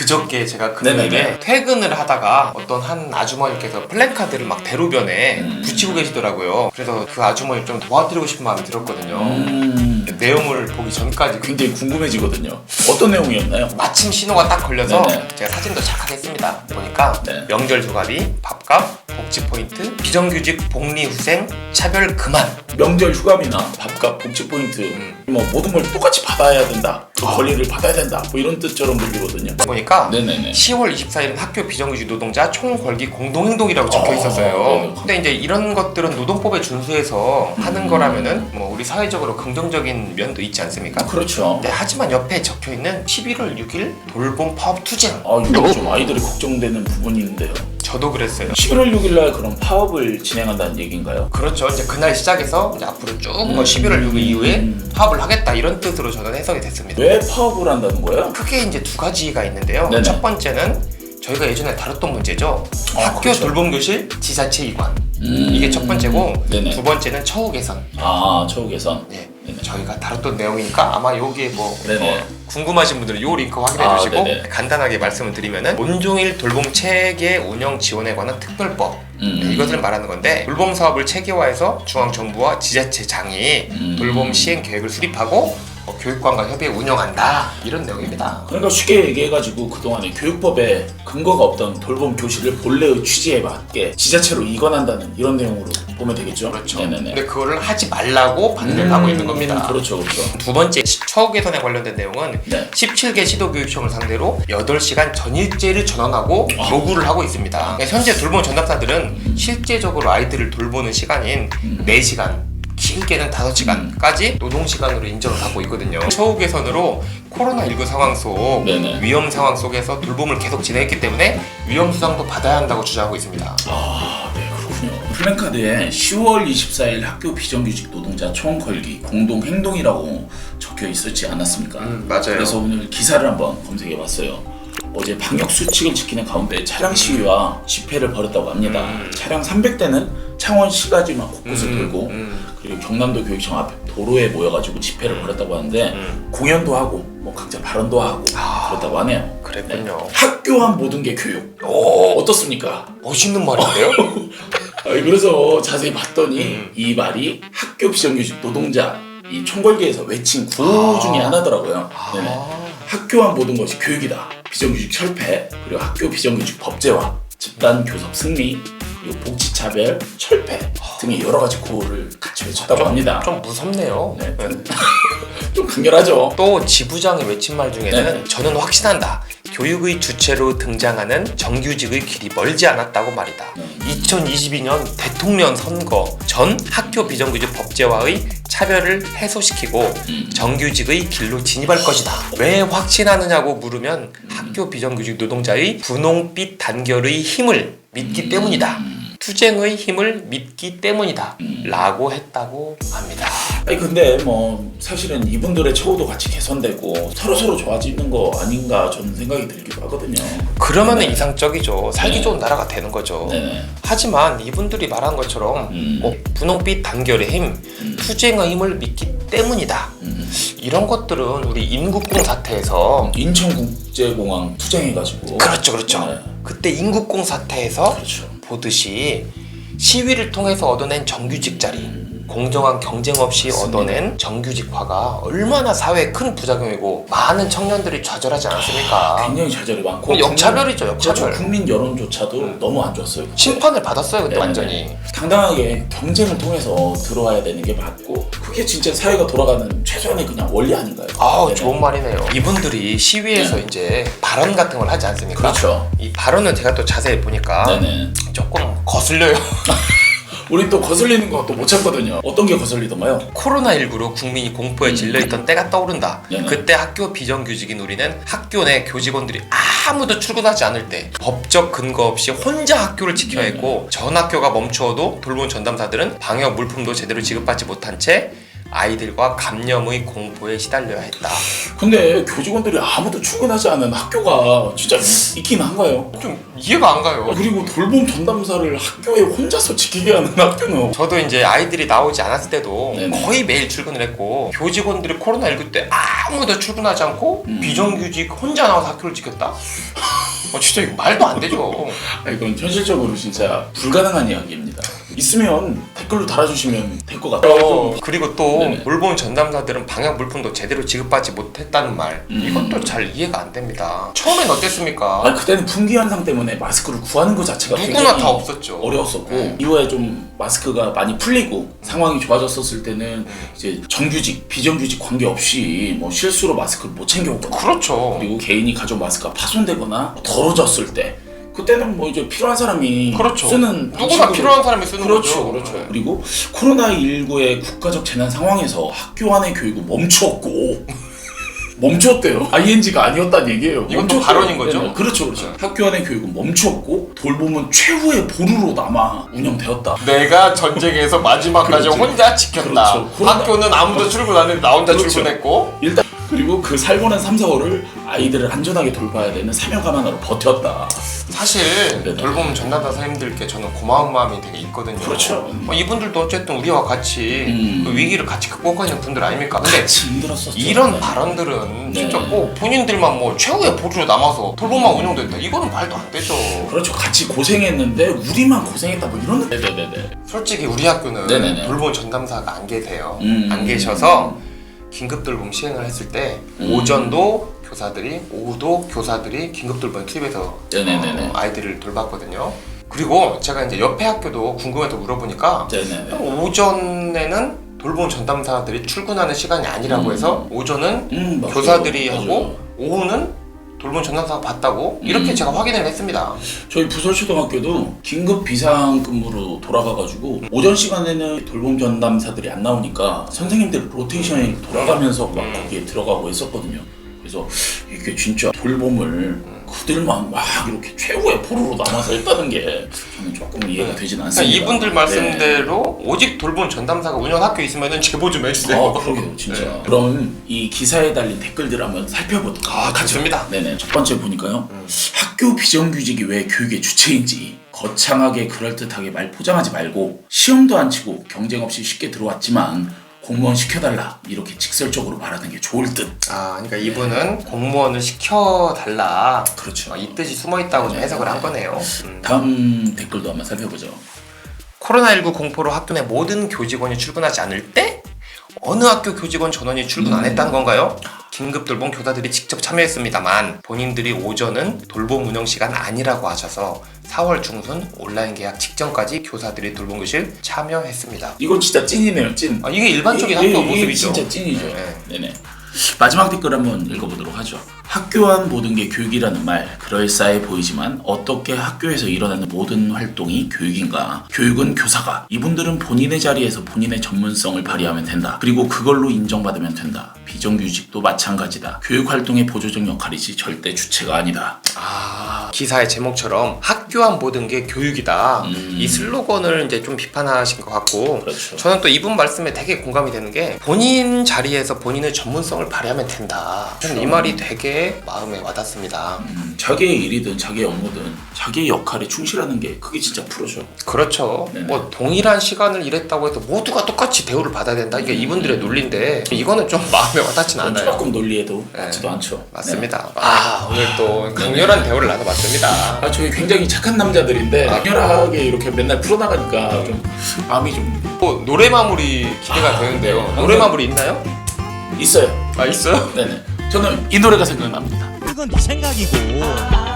그저께 제가. 금요일에 퇴근을 하다가 어떤 한 아주머니께서 플랜카드를 막 대로변에 음. 붙이고 계시더라고요. 그래서 그 아주머니 좀 도와드리고 싶은 마음이 들었거든요. 음, 내용을 보기 전까지 굉장히 궁금해지거든요. 어떤 내용이었나요? 마침 신호가 딱 걸려서 네네. 제가 사진도 착각했습니다. 보니까 네. 명절 조가비, 밥값, 복지 포인트, 비정규직 복리 후생, 차별 그만. 명절 휴가비나 밥값, 복지 포인트 음. 뭐 모든 걸 똑같이 받아야 된다. 그 권리를 받아야 된다. 뭐 이런 뜻처럼 들리거든요. 보니까 네네네. 10월 24일은 학교 비정규직 노동자 총궐기 공동행동이라고 적혀 아, 있었어요. 네네. 근데 이제 이런 것들은 노동법에 준수해서 하는 음. 거라면은 뭐 우리 사회적으로 긍정적인 면도 있지 않습니까? 그렇죠. 네, 하지만 옆에 적혀 있는 11월 6일 돌봄 파업 투쟁. 아 이거 좀 아이들이 걱정되는 부분인데요. 저도 그랬어요. 11월 6일 날 그럼 파업을 진행한다는 얘기인가요? 그렇죠. 이제 그날 시작해서 이제 앞으로 쭉뭐 음. 11월 6일 이후에 음. 파업을 하겠다 이런 뜻으로 저는 해석이 됐습니다. 왜 파업을 한다는 거예요? 크게 이제 두 가지가 있는데요. 네네. 첫 번째는 저희가 예전에 다뤘던 문제죠. 아, 학교 그렇죠. 돌봄교실 지자체 이관. 음. 이게 첫 번째고 네네. 두 번째는 처우 개선. 아 처우 개선. 네. 저희가 다뤘던 내용이니까 아마 요게 뭐 네네. 어, 궁금하신 분들은 요 링크 확인해 아, 주시고 네네. 간단하게 말씀을 드리면은 온종일 돌봄 체계 운영 지원에 관한 특별법 음. 네, 이것을 말하는 건데 돌봄 사업을 체계화해서 중앙 정부와 지자체장이 음. 돌봄 시행 계획을 수립하고 어, 교육관과 협의해 운영한다 이런 내용입니다. 그러니까 쉽게 얘기해가지고 그동안에 교육법에 근거가 없던 돌봄 교실을 본래의 취지에 맞게 지자체로 이관한다는 이런 내용으로 보면 되겠죠? 그렇죠. 네네네. 근데 그거를 하지 말라고 반대를 음, 하고 있는 겁니다. 그렇죠, 그렇죠. 두 번째 처우 개선에 관련된 내용은 네. 17개 시도교육청을 상대로 8시간 전일제를 전환하고 아. 요구를 하고 있습니다. 현재 돌봄 전담사들은 실제적으로 아이들을 돌보는 시간인 음. 4시간 길게는 5시간까지 노동시간으로 인정을 받고 있거든요. 처우 개선으로 코로나19 상황 속 네네. 위험 상황 속에서 돌봄을 계속 진행했기 때문에 위험 수당도 받아야 한다고 주장하고 있습니다. 아, 네, 그렇군요. 플랜카드에 10월 24일 학교 비정규직 노동자 총 걸기 공동 행동이라고 적혀 있었지 않았습니까? 음, 맞아요. 그래서 오늘 기사를 한번 검색해 봤어요. 어제 방역 수칙을 지키는 가운데 차량 시위와 집회를 벌였다고 합니다. 음. 차량 300대는 창원 시가지만 곳곳을 음, 돌고 음, 그리고 경남도 교육청 앞 도로에 모여가지고 집회를 벌였다고 하는데 음. 공연도 하고 뭐 각자 발언도 하고 아. 그렇다고 하네요. 그랬군요. 학교한 모든 게 교육. 오, 어떻습니까? 멋있는 말인데요? 그래서 자세히 봤더니 음. 이 말이 학교 비정규직 노동자 이 총궐기에서 외친 구호 아. 중에 하나더라고요. 네네. 아. 학교한 모든 것이 교육이다. 비정규직 철폐 그리고 학교 비정규직 법제화, 집단 교섭 승리 복지 차별 철폐 등의 여러 가지 구호를 같이 외쳤다고 합니다. 좀 무섭네요. 네. 좀 강렬하죠. 또 지부장이 외친 말 중에는 네. 저는 확신한다. 교육의 주체로 등장하는 정규직의 길이 멀지 않았다고 말이다. 음. 2022년 대통령 선거 전 학교 비정규직 법제화의 차별을 해소시키고 음. 정규직의 길로 진입할 것이다. 왜 확신하느냐고 물으면 학교 비정규직 노동자의 분홍빛 단결의 힘을 믿기 때문이다. 투쟁의 힘을 믿기 때문이다. 라고 했다고 합니다. 아니 근데 뭐 사실은 이분들의 처우도 같이 개선되고 서로 서로 좋아지는 거 아닌가 저는 생각이 들기도 하거든요. 그러면은 네. 이상적이죠. 살기 네. 좋은 나라가 되는 거죠. 네네. 하지만 이분들이 말한 것처럼 음. 뭐 분홍빛 단결의 힘, 투쟁의 힘을 믿기 때문이다. 음. 이런 것들은 우리 임국공 사태에서 인천국제공항 투쟁해가지고 그렇죠, 그렇죠. 네. 그때 임국공 사태에서 그렇죠. 보듯이 시위를 통해서 얻어낸 정규직 자리, 공정한 경쟁 없이 맞습니다. 얻어낸 정규직화가 얼마나 사회에 큰 부작용이고 많은 청년들이 좌절하지 않았습니까? 굉장히 좌절이 많고 역차별이죠, 역차별. 그렇죠. 국민 여론조차도 너무 안 좋았어요. 심판을 받았어요, 그때 네네네. 완전히. 당당하게 경쟁을 통해서 들어와야 되는 게 맞고 그게 진짜 사회가 돌아가는 최소한의 그냥 원리 아닌가요? 아우 네네. 좋은 말이네요. 이분들이 시위에서 네. 이제 발언 같은 걸 하지 않습니까? 그렇죠. 이 발언은 제가 또 자세히 보니까 네네. 조금 거슬려요. 우리 또 거슬리는 거 또 못 참거든요. 어떤 게 거슬리던가요? 코로나19로 국민이 공포에 질려있던 때가 떠오른다. 네네. 그때 학교 비정규직인 우리는 학교 내 교직원들이 아무도 출근하지 않을 때 법적 근거 없이 혼자 학교를 지켜야 했고 전 학교가 멈추어도 돌봄 전담사들은 방역 물품도 제대로 지급받지 못한 채 아이들과 감염의 공포에 시달려야 했다. 근데 교직원들이 아무도 출근하지 않은 학교가 진짜 있긴 한가요? 좀 이해가 안 가요. 아, 그리고 돌봄 전담사를 학교에 혼자서 지키게 하는 학교는 저도 이제 아이들이 나오지 않았을 때도 네네. 거의 매일 출근을 했고 교직원들이 코로나19 때 아무도 출근하지 않고 음. 비정규직 혼자 나와서 학교를 지켰다? 어, 진짜 이거 말도 안 되죠. 아, 이건 현실적으로 진짜 불가능한 이야기입니다. 있으면 댓글로 달아주시면 될 것 같아요. 어, 그리고 또 네네. 돌봄 전담사들은 방역 물품도 제대로 지급받지 못했다는 말 음. 이것도 잘 이해가 안 됩니다. 처음엔 어땠습니까? 아 그때는 분기 현상 때문에 마스크를 구하는 것 자체가 누구나 굉장히 다 없었죠. 어려웠었고 네. 이후에 좀 마스크가 많이 풀리고 상황이 좋아졌었을 때는 이제 정규직, 비정규직 관계 없이 뭐 실수로 마스크를 못 챙겨오거나 그렇죠. 그리고 개인이 가져온 마스크가 파손되거나 더러졌을 때 그때는 뭐 이제 필요한 사람이 그렇죠. 쓰는 누구나 방식으로- 필요한 사람이 쓰는 그렇죠, 거죠. 그렇죠. 그리고 코로나 19의 국가적 재난 상황에서 학교 안의 교육은 멈추었고 멈추었대요. ING가 아니었다는 얘기예요. 이건 또 멈췄대요. 발언인 거죠? 네네. 그렇죠, 그렇죠. 학교 안의 교육은 멈추었고 돌봄은 최후의 보루로 남아 운영되었다. 내가 전쟁에서 마지막까지 그렇죠. 혼자 지켰다. 그렇죠. 코로나- 학교는 아무도 출근 안 했는데 나 혼자 그렇죠. 출근했고 일단 그리고 그 살고 난 3, 4월을 아이들을 안전하게 돌봐야 되는 사명감 하나로 버텼다. 사실 네네. 돌봄 전담사 선생님들께 저는 고마운 마음이 되게 있거든요. 그렇죠. 뭐 이분들도 어쨌든 우리와 같이 음. 그 위기를 같이 극복하는 분들 아닙니까? 근데 힘들었었죠. 이런 네. 발언들은 네. 진짜 꼭 본인들만 뭐 최후의 보루로 남아서 돌봄만 운영된다. 이거는 말도 안 되죠. 그렇죠. 같이 고생했는데 우리만 고생했다 뭐 이런. 네네네네. 솔직히 우리 학교는 네네네. 돌봄 전담사가 안 계세요. 음. 안 계셔서 긴급 돌봄 시행을 했을 때 음. 오전도 교사들이 오후도 교사들이 긴급 돌봄 투입해서 네네네네. 어, 아이들을 돌봤거든요. 그리고 제가 이제 옆에 학교도 궁금해서 물어보니까 네네네. 오전에는 돌봄 전담사들이 출근하는 시간이 아니라고 음. 해서 오전은 음, 맞아요. 교사들이 맞아요. 하고 오후는 돌봄 전담사가 봤다고 이렇게 음. 제가 확인을 했습니다. 저희 부설초등학교도 긴급 비상근무로 돌아가가지고 오전 시간에는 돌봄 전담사들이 안 나오니까 선생님들 로테이션이 돌아가면서 막 음. 거기에 들어가고 했었거든요. 그래서 이게 진짜 돌봄을 그들만 막 이렇게 최후의 포로로 남아서 했다는 게 저는 조금 이해가 되진 그러니까 않습니다. 이분들 네. 말씀대로 오직 돌봄 전담사가 운영 학교 있으면은 제보 좀 해주세요. 아, 그러게요, 진짜. 네. 그럼 이 기사에 달린 댓글들 한번 살펴보도록 아, 같습니다. 네네. 첫 번째 보니까요. 학교 비정규직이 왜 교육의 주체인지 거창하게 그럴듯하게 말 포장하지 말고 시험도 안 치고 경쟁 없이 쉽게 들어왔지만 공무원 시켜달라 이렇게 직설적으로 말하는 게 좋을 듯. 아, 그러니까 이분은 공무원을 시켜달라. 그렇죠. 어, 이 뜻이 숨어 있다고 좀 해석을 한 거네요. 음. 다음 댓글도 한번 살펴보죠. 코로나19 공포로 학교 내 모든 교직원이 출근하지 않을 때 어느 학교 교직원 전원이 출근 안 했다는 건가요? 긴급 돌봄 교사들이 직접 참여했습니다만 본인들이 오전은 돌봄 운영 시간 아니라고 하셔서 4월 중순 온라인 계약 직전까지 교사들이 돌봄 교실 참여했습니다. 이건 진짜 찐이네요, 찐. 아, 이게 일반적인 학교 이게 모습이죠. 진짜 찐이죠. 네. 네네. 마지막 댓글 한번 읽어보도록 하죠. 학교 안 모든 게 교육이라는 말 그럴싸해 보이지만 어떻게 학교에서 일어나는 모든 활동이 교육인가? 교육은 교사가 이분들은 본인의 자리에서 본인의 전문성을 발휘하면 된다. 그리고 그걸로 인정받으면 된다. 비정규직도 마찬가지다. 교육 활동의 보조적 역할이지 절대 주체가 아니다. 아, 기사의 제목처럼 학교 안 모든 게 교육이다. 음. 이 슬로건을 이제 좀 비판하신 것 같고 그렇죠. 저는 또 이분 말씀에 되게 공감이 되는 게 본인 자리에서 본인의 전문성을 발휘하면 된다. 저는 이 말이 되게 마음에 와닿습니다. 음, 자기의 일이든 자기의 업무든 자기의 역할에 충실하는 게 그게 진짜 프로죠. 그렇죠. 네네. 뭐 동일한 시간을 일했다고 해서 모두가 똑같이 대우를 받아야 된다. 이게 이분들의 논리인데 이거는 좀 마음에 와닿진 않아요. 조금 논리에도 네. 맞지도 않죠. 맞습니다. 아 오늘 또 강렬한 대우를 나눠봤습니다. 아 저희 굉장히 착한 남자들인데 강렬하게 이렇게 맨날 풀어나가니까 좀 마음이 좀또 노래 마무리 기대가 되는데요. 네. 노래 마무리 있나요? 있어요. 아 있어요? 네네. 저는 이 노래가 생각납니다. 그건 네 생각이고